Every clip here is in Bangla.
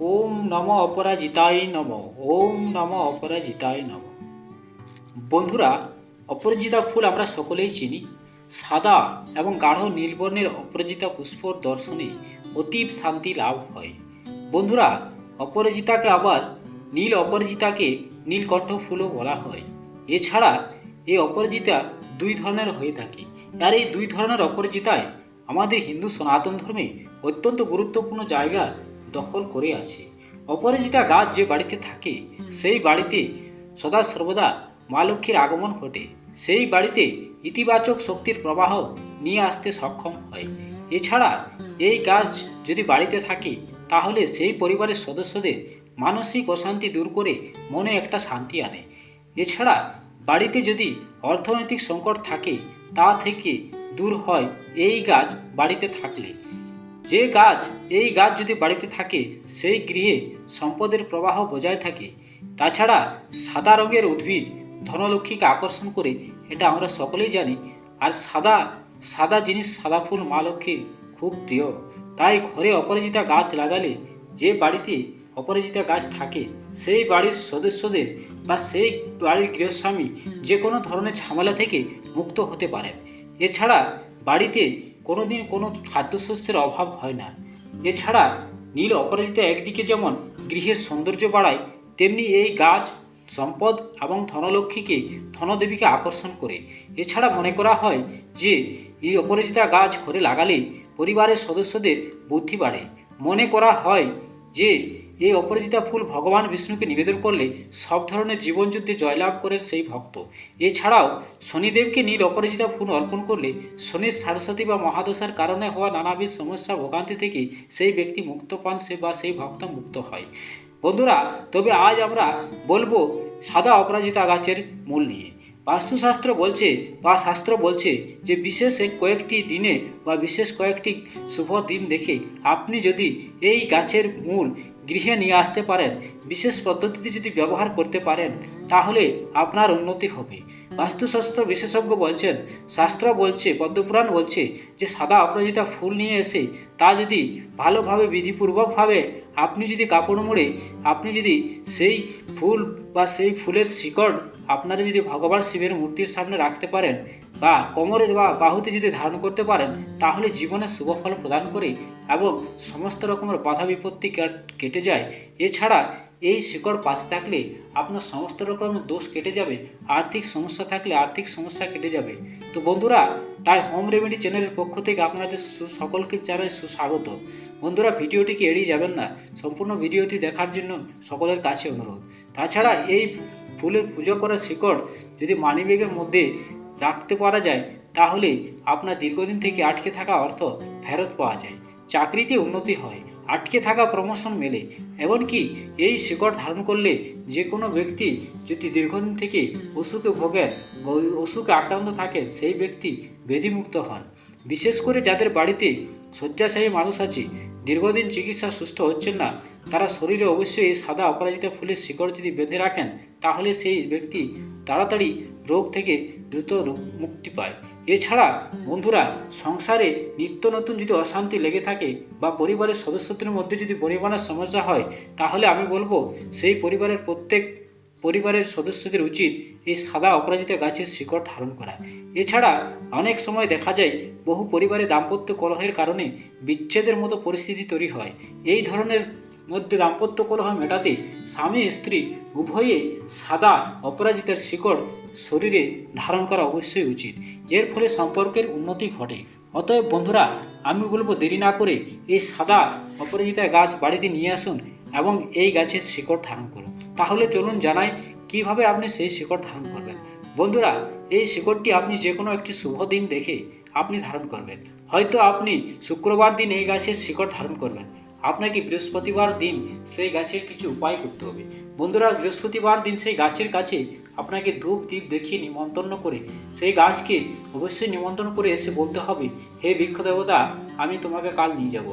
ওম নম অপরাজিতায় নম, ওম নম অপরাজিতায় নম। বন্ধুরা, অপরাজিতা ফুল আমরা সকলেই চিনি। সাদা এবং গাঢ় নীলবর্ণের অপরাজিতা পুষ্পর দর্শনে অতীব শান্তি লাভ হয়। বন্ধুরা, অপরাজিতাকে আবার নীল অপরাজিতাকে নীলকণ্ঠ ফুলও বলা হয়। এছাড়া এই অপরাজিতা দুই ধরনের হয়ে থাকে। আর এই দুই ধরনের অপরাজিতায় আমাদের হিন্দু সনাতন ধর্মে অত্যন্ত গুরুত্বপূর্ণ জায়গা দখল করে আছে। অপরাজিতা গাছ যে বাড়িতে থাকে, সেই বাড়িতে সদা সর্বদা মা লক্ষ্মীর আগমন ঘটে। সেই বাড়িতে ইতিবাচক শক্তির প্রবাহ নিয়ে আসতে সক্ষম হয়। এছাড়া এই গাছ যদি বাড়িতে থাকে, তাহলে সেই পরিবারের সদস্যদের মানসিক অশান্তি দূর করে মনে একটা শান্তি আনে। এছাড়া বাড়িতে যদি অর্থনৈতিক সংকট থাকে, তা থেকে দূর হয় এই গাছ বাড়িতে থাকলে। যে গাছ এই গাছ যদি বাড়িতে থাকে, সেই গৃহে সম্পদের প্রবাহ বজায় থাকে। তাছাড়া সাদা রঙের উদ্ভিদ ধনলক্ষ্মীকে আকর্ষণ করে, এটা আমরা সকলেই জানি। আর সাদা সাদা জিনিস, সাদা ফুল মা লক্ষ্মীর খুব প্রিয়। তাই ঘরে অপরাজিতা গাছ লাগালে যে বাড়িতে অপরাজিতা গাছ থাকে, সেই বাড়ির সদস্যদের বা সেই বাড়ির গৃহস্বামী যে কোনো ধরনের ঝামেলা থেকে মুক্ত হতে পারে। এছাড়া বাড়িতে কোনো দিন কোনো খাদ্যশস্যের অভাব হয় না। এছাড়া নীল অপরাজিতা একদিকে যেমন গৃহের সৌন্দর্য বাড়ায়, তেমনি এই গাছ, সম্পদ এবং ধনলক্ষ্মীকে ধনদেবীকে আকর্ষণ করে। এছাড়া মনে করা হয় যে, এই অপরাজিতা গাছ ঘরে লাগালে পরিবারের সদস্যদের বুদ্ধি বাড়ে। মনে করা হয় যে এই অপরাজিতা ফুল ভগবান বিষ্ণুকে নিবেদন করলে সব ধরনের জীবনযুদ্ধে জয়লাভ করেন সেই ভক্ত। এছাড়াও শনিদেবকে নীল অপরাজিতা ফুল অর্পণ করলে শনির সারস্বতী বা মহাদশার কারণে হওয়া নানাবিধ সমস্যা ভোগান্তি থেকে সেই ব্যক্তি মুক্ত পান সে বা সেই ভক্ত মুক্ত হয়। বন্ধুরা, তবে আজ আমরা বলব সাদা অপরাজিতা গাছের মূল নিয়ে। বাস্তুশাস্ত্র বলছে বা শাস্ত্র বলছে যে বিশেষ কয়েকটি দিনে বা বিশেষ কয়েকটি শুভ দিন দেখে আপনি যদি এই গাছের মূল গৃহে নিয়ে আসতে পারেন। বিশেষ পদ্ধতিতে যদি ব্যবহার করতে পারেন, তাহলে আপনার উন্নতি হবে। বাস্তুশাস্ত্র বিশেষজ্ঞ বলছেন, শাস্ত্র বলছে, পদ্মপুরাণ বলছে যে, সাদা অপরাজিতা ফুল নিয়ে এসে তা যদি ভালোভাবে, বিধিপূর্বকভাবে আপনি যদি কাপড় মুড়ে, আপনি যদি সেই ফুল বা সেই ফুলের শিকড় আপনারা যদি ভগবান শিবের মূর্তির সামনে রাখতে পারেন বা কোমরে বা বাহুতে যদি ধারণ করতে পারেন, তাহলে জীবনে শুভ ফল প্রদান করে এবং সমস্ত রকমের বাধা বিপত্তি কেটে যায়। এছাড়া এই শিকড় পাশে থাকলে আপনার সমস্ত রকমের দোষ কেটে যাবে। আর্থিক সমস্যা থাকলে আর্থিক সমস্যা কেটে যাবে। তো বন্ধুরা, তাই হোম রেমেডি চ্যানেলের পক্ষ থেকে আপনাদের সকলকে জানাই সুস্বাগত। বন্ধুরা, ভিডিওটিকে এড়িয়ে যাবেন না। সম্পূর্ণ ভিডিওটি দেখার জন্য সকলের কাছে অনুরোধ। তাছাড়া এই ফুলের পুজো করা শিকড় যদি মানিব্যাগের মধ্যে রাখতে পারা যায়, তাহলে আপনার দীর্ঘদিন থেকে আটকে থাকা অর্থ ফেরত পাওয়া যায়। চাকরিতে উন্নতি হয়, আটকে থাকা প্রমোশন মেলে, এমনকি এই শিকড় ধারণ করলে যে কোনো ব্যক্তি যদি দীর্ঘদিন থেকে অসুখে ভোগেন অসুখে আক্রান্ত থাকেন সেই ব্যক্তি বেদিমুক্ত হন। বিশেষ করে যাদের বাড়িতে শয্যাশায়ী মানুষ আছে, দীর্ঘদিন চিকিৎসা সুস্থ হচ্ছেন না, তারা শরীরে অবশ্যই সাদা অপরাজিতা ফুলের শিকড় যদি বেঁধে রাখেন, তাহলে সেই ব্যক্তি তাড়াতাড়ি রোগ থেকে দ্রুত মুক্তি পায়। এছাড়া বন্ধুরা, সংসারে নিত্য নতুন যদি অশান্তি লেগে থাকে বা পরিবারের সদস্যদের মধ্যে যদি পরিমাণের সমস্যা হয়, তাহলে আমি বলব, সেই পরিবারের প্রত্যেক পরিবারের সদস্যদের উচিত এই সাদা অপরাজিতা গাছের শিকড় ধারণ করা। এছাড়া অনেক সময় দেখা যায় বহু পরিবারে দাম্পত্য কলহের কারণে বিচ্ছেদের মতো পরিস্থিতি তৈরি হয়। এই ধরনের মধ্যে দাম্পত্য কলহ মেটাতে স্বামী স্ত্রী উভয়ে সাদা অপরাজিতার শিকড় শরীরে ধারণ করা অবশ্যই উচিত। এর ফলে সম্পর্কের উন্নতি ঘটে। অতএব বন্ধুরা, আমি বলব দেরি না করে এই সাদা অপরাজিতা গাছ বাড়িতে নিয়ে আসুন এবং এই গাছের শিকড় ধারণ করুন। তাহলে চলুন জানাই কীভাবে আপনি সেই শিকড় ধারণ করবেন। বন্ধুরা, এই শিকড়টি আপনি যে কোনো একটি শুভ দিন দেখে আপনি ধারণ করবেন। হয়তো আপনি শুক্রবার দিন এই গাছের শিকড় ধারণ করবেন। আপনাকে বৃহস্পতিবার দিন সেই গাছের কিছু উপায় করতে হবে। বন্ধুরা, বৃহস্পতিবার দিন সেই গাছের কাছে আপনাকে ধূপ দ্বীপ দেখিয়ে নিমন্ত্রণ করে সেই গাছকে অবশ্যই নিমন্ত্রণ করে এসে বলতে হবে, হে বৃক্ষ দেবতা আমি তোমাকে কাল নিয়ে যাব।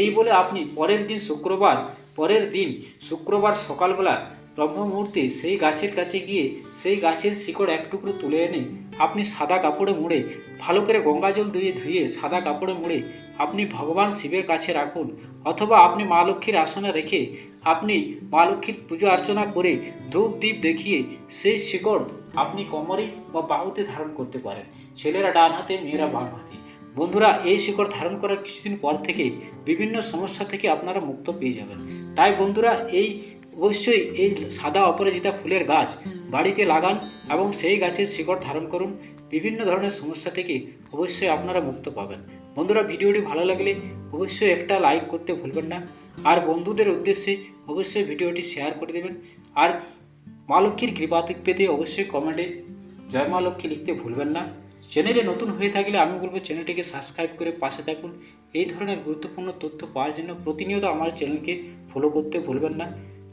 এই বলে আপনি পরের দিন শুক্রবার, পরের দিন শুক্রবার সকালবেলা ব্রহ্ম মুহূর্তে সেই গাছের কাছে গিয়ে সেই গাছের শিকড় এক টুকরো তুলে এনে আপনি সাদা কাপড়ে মুড়ে, ভালো করে গঙ্গা জল ধুয়ে ধুয়ে সাদা কাপড়ে মুড়ে আপনি ভগবান শিবের কাছে রাখুন। অথবা আপনি মা লক্ষ্মীর আসনে রেখে আপনি মা লক্ষ্মীর পুজো অর্চনা করে ধূপ দ্বীপ দেখিয়ে সেই শিকড় আপনি কোমরে বা বাহুতে ধারণ করতে পারেন। ছেলেরা ডান হাতে, মেয়েরা বাম হাতে। বন্ধুরা, এই শিকড় ধারণ করার কিছুদিন পর থেকে বিভিন্ন সমস্যা থেকে আপনারা মুক্ত পেয়ে যাবেন। তাই বন্ধুরা, এই অবশ্যই এই সাদা অপরাজিতা ফুলের গাছ বাড়িতে লাগান এবং সেই গাছের শিকড় ধারণ করুন। বিভিন্ন ধরনের সমস্যা থেকে অবশ্যই আপনারা মুক্ত পাবেন। বন্ধুরা ভিডিওটি ভালো লাগলে অবশ্যই একটা লাইক করতে ভুলবেন না। আর বন্ধুদের উদ্দেশ্যে অবশ্যই ভিডিওটি শেয়ার করে দেবেন। আর মা লক্ষ্মীর কৃপা পেতে অবশ্যই কমেন্টে জয় মা লক্ষ্মী লিখতে ভুলবেন না। চ্যানেলে নতুন হয়ে থাকলে আমি বলব চ্যানেলটিকে সাবস্ক্রাইব করে পাশে থাকুন। এই ধরনের গুরুত্বপূর্ণ তথ্য পাওয়ার জন্য প্রতিনিয়ত আমার চ্যানেলকে ফলো করতে ভুলবেন না।